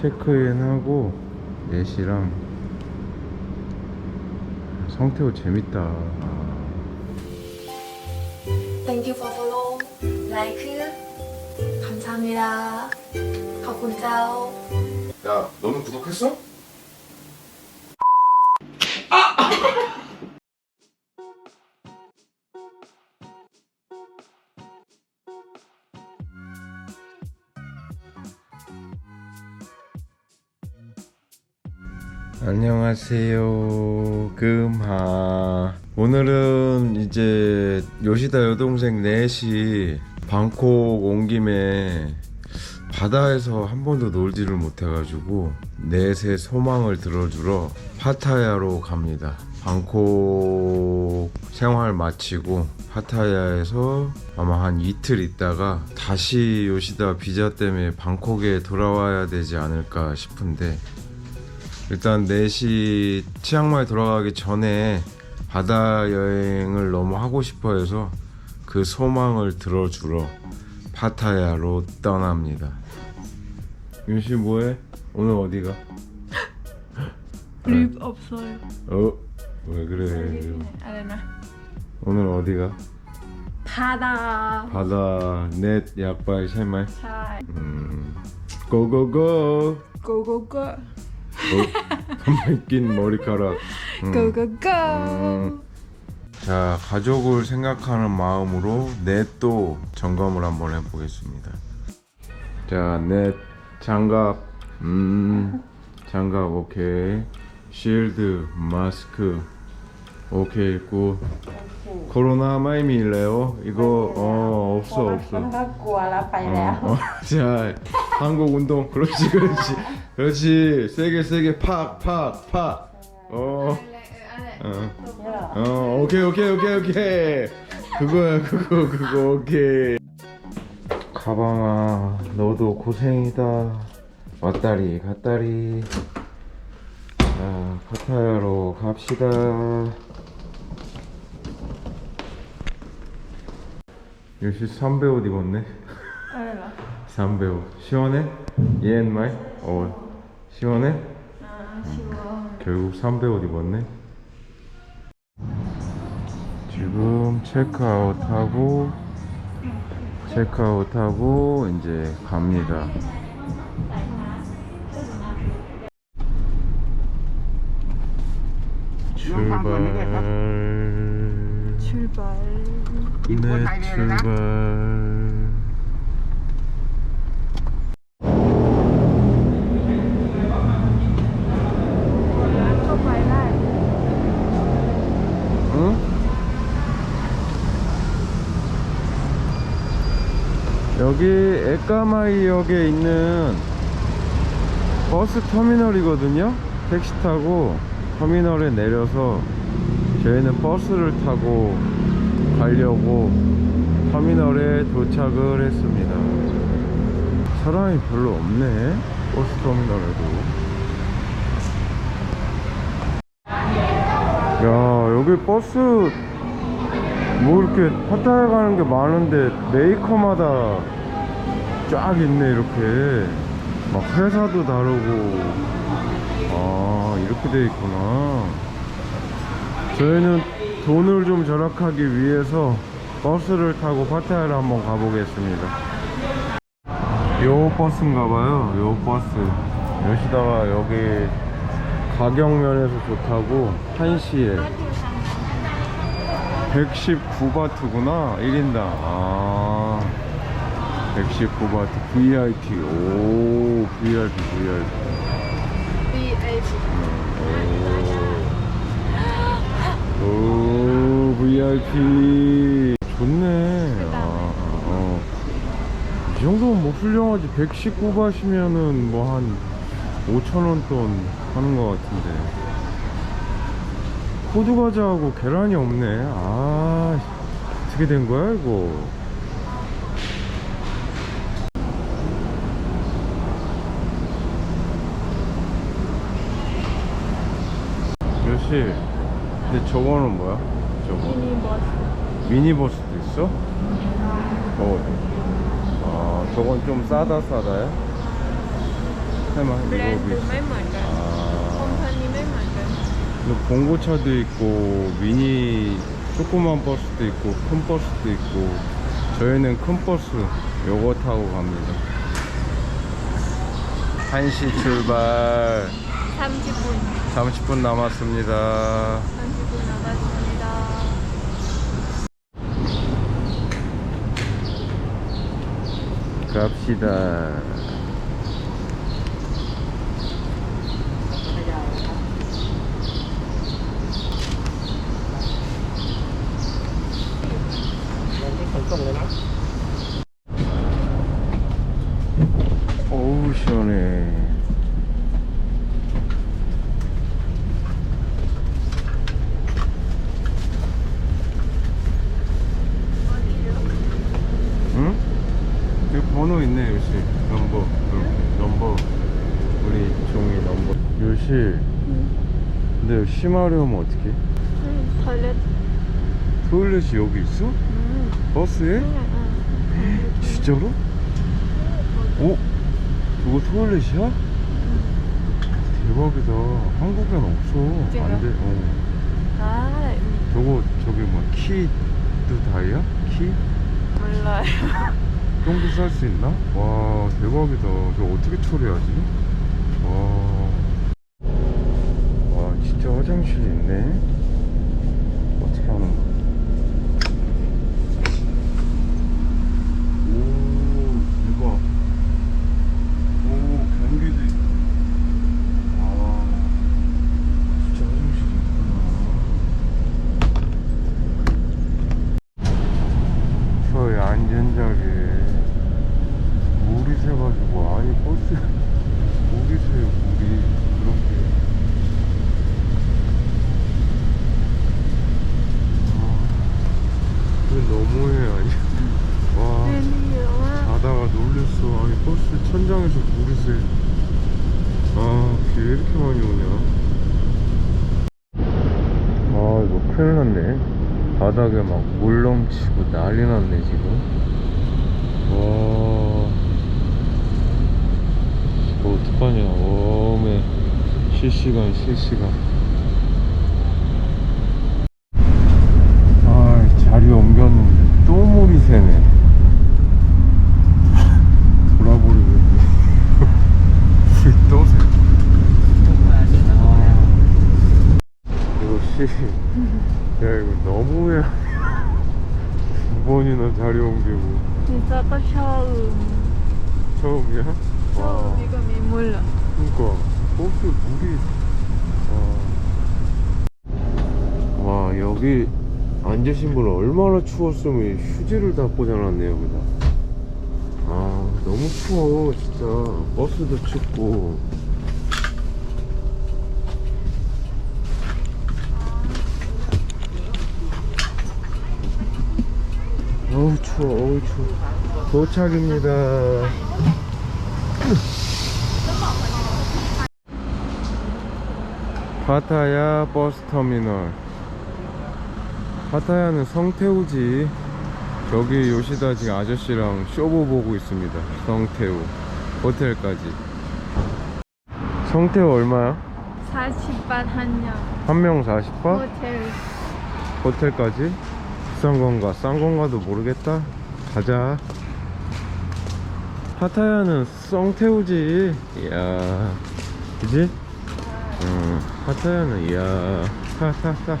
체크인하고 예시랑 성태호 재밌다 Thank you for follow like 감사합니다 가보자오 야 너는 구독했어? 아! 안녕하세요. 금하. 오늘은 이제 요시다 여동생 넷이 방콕 온 김에 바다에서 한 번도 놀지를 못해가지고 넷의 소망을 들어주러 파타야로 갑니다. 방콕 생활 마치고 파타야에서 아마 한 이틀 있다가 다시 요시다 비자 때문에 방콕에 돌아와야 되지 않을까 싶은데 일단 4시 치앙마이 돌아가기 전에 바다 여행을 너무 하고 싶어 해서 그 소망을 들어주러 파타야로 떠납니다. 윤씨 뭐해? 오늘 어디가? 립 없어요. 어? 왜 그래? 아레나. 오늘 어디가? 바다. 바다 넷 약발 샤말. 샤. 음. 고고고. 고고고. กโก 어, 낀 머리카락 음. โกโกโก 음. 자, 가족을 생각하는 마음으로 넷도 점검을 한번 해보겠습니다. 자, 넷 장갑, 음, 장갑 오케이, 실드, 마스크, 오케이 굿. 코로나 마이미래요? 이거 어 없어 มัน 없어. ก็กลัวแล้วไปแล้ว 어, 어, 자, 한국 운동, 그렇지, 그렇지, 그렇지 세게 세게 팍 팍 팍. 어. 어. 어 오케이 오케이 오케이 오케이. 그거야 그거 그거 오케이. 가방아 너도 고생이다. 왔다리 갔다리. 자 파타야로 갑시다. 역시 삼배 옷 입었네. 삼배 옷 시원해? 예, 얘앤 마이? 어. 시원해? 아 시원 결국 300옷 입었네? 지금 체크아웃하고 체크아웃하고 이제 갑니다. 출발. 출발. 네 출발. 여기 에까마이역에 있는 버스 터미널이거든요. 택시 타고 터미널에 내려서 저희는 버스를 타고 가려고 터미널에 도착을 했습니다. 사람이 별로 없네. 버스 터미널에도. 야 여기 버스 뭐 이렇게 파타야 가는 게 많은데 메이커마다 쫙 있네 이렇게. 막 회사도 다르고. 아 이렇게 돼 있구나. 저희는 돈을 좀 절약하기 위해서 버스를 타고 파타야를 한번 가보겠습니다. 요 버스인가봐요 요 버스. 여기다가 여기 가격 면에서 좋다고 1시에. 119바트구나 1인당. 아 119바트 VIP 오 VIP VIP VIP 오, 오 VIP 좋네. 아, 어. 이 정도면 뭐 훌륭하지. 119바시면은 뭐 한 5천원 돈 하는 것 같은데. 호두 과자하고 계란이 없네. 아 어떻게 된 거야 이거 아저씨 근데 저거는 뭐야? 저거. 미니버스. 미니버스도 있어? 저거 아 저건 좀 싸다 싸다야? 해마 브랜드 뭐 아. 이거 맨 맞아. 컴퍼니 맨 맞아 봉고차도 있고 미니 조그만 버스도 있고 큰 버스도 있고 저희는 큰 버스 요거 타고 갑니다. 한시 출발. 30분. 30분 남았습니다. 30분 남았습니다. 갑시다 어우 시원해 응? 여기 번호 있네 요시 넘버 응, 넘버 우리 종이 넘버 요시 근데 심하려면 어떻게 응, 털렛 토일렛이 여기 있어? 응, 버스에? 응, 진짜로? 오? 저거 토일렛이야? 대박이다 한국엔 없어 진짜요? 안 돼 어. 아 저거 저기 뭐 키도 다이야? 키? 몰라요 똥도 쌀 수 있나? 와 대박이다 저거 어떻게 처리하지? 와, 와 진짜 화장실이 있네 어떻게 하는 거야 오 대박 오 변기도 있고 아 진짜 화장실이 있구나 저희 안전자리에 물이 새가지고 아예 버스 물이 새요 물이 그렇게 아, 이거 너무해. 아니. 와 자다가 놀랬어. 아니 버스 천장에서 물이 새아비 왜 이렇게 많이 오냐. 아 이거 큰일 났네. 바닥에 막 물 넘치고 난리 났네 지금. 와. 이거 어떡하냐. 어메. 실시간 실시간 아 자리 옮겼는데 또 물이 새네 돌아버리겠네 물이 또 새. 아, 이거 씨, 야 이거 너무해. 두 번이나 자리 옮기고 또 처음 처음이야? 와, 처음 이거 민물로 그러니까 버스 물이. 와, 와 여기 앉으신 분 얼마나 추웠으면 휴지를 다 꽂아놨네 여기다. 아 너무 추워 진짜 버스도 춥고. 어우 추워 어우 추워 도착입니다. 파타야 버스터미널. 파타야는 성태우지. 저기 요시다 지금 아저씨랑 쇼부 보고 있습니다. 성태우. 호텔까지. 성태우 얼마야? 40반 한명. 한 명 40바? 호텔. 호텔까지? 비싼 건가? 싼 건가도 모르겠다. 가자 파타야는 썽태우지. 이야. 그지? 응 파타야는 이야. 타타타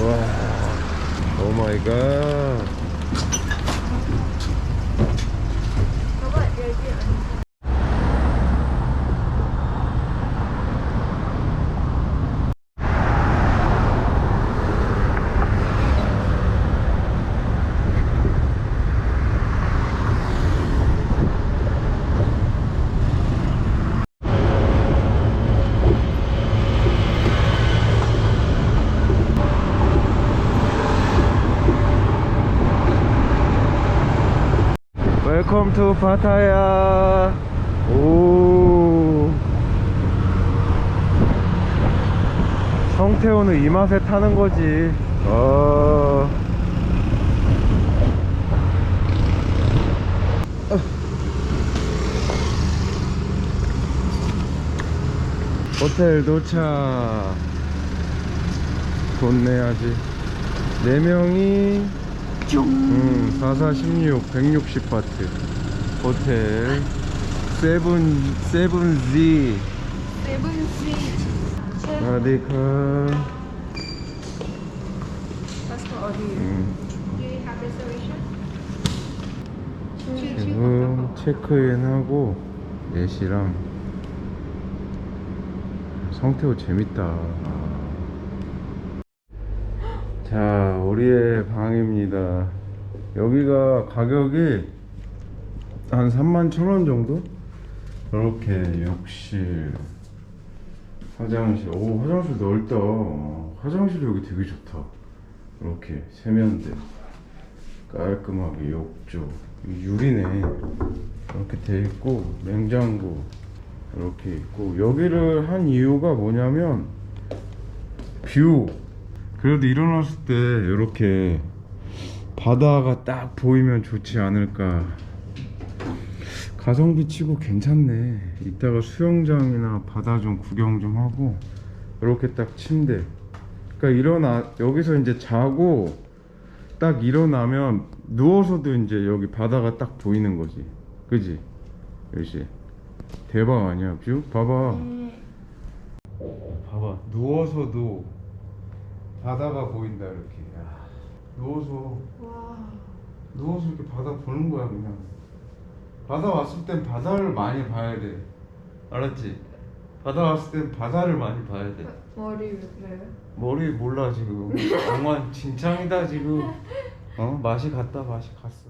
와 오마이갓 저거 여기 웰컴 투 파타야 오 성태호는 이 맛에 타는 거지 아. 호텔 도착. 돈 내야지. 네 명이 음, 4416 160바트 호텔. 세븐 세븐지. 세븐 시트. 아디카. 어디? 음? 지금 체크인하고 4시랑. 성태호 재밌다. 자 우리의 방입니다. 여기가 가격이 한 3만 천 원 정도? 이렇게 욕실 화장실 오 화장실 넓다. 어, 화장실 여기 되게 좋다. 이렇게 세면대 깔끔하게 욕조 이 유리네. 이렇게 돼 있고 냉장고 이렇게 있고 여기를 한 이유가 뭐냐면 뷰. 그래도 일어났을 때 이렇게 바다가 딱 보이면 좋지 않을까 가성비 치고 괜찮네. 이따가 수영장이나 바다 좀 구경 좀 하고 이렇게 딱 침대. 그러니까 일어나 여기서 이제 자고 딱 일어나면 누워서도 이제 여기 바다가 딱 보이는 거지. 그지? 역시 대박 아니야 뷰? 봐봐. 봐봐. 누워서도 바다가 보인다 이렇게. 야, 누워서. 와. 누워서 이렇게 바다 보는 거야 그냥 바다 왔을 땐 바다를 많이 봐야 돼. 알았지? 바다 왔을 땐 바다를 많이 봐야 돼. 머리 왜 그래요? 머리 몰라 지금. 엉망 진창이다 지금. 어? 맛이 갔다 맛이 갔어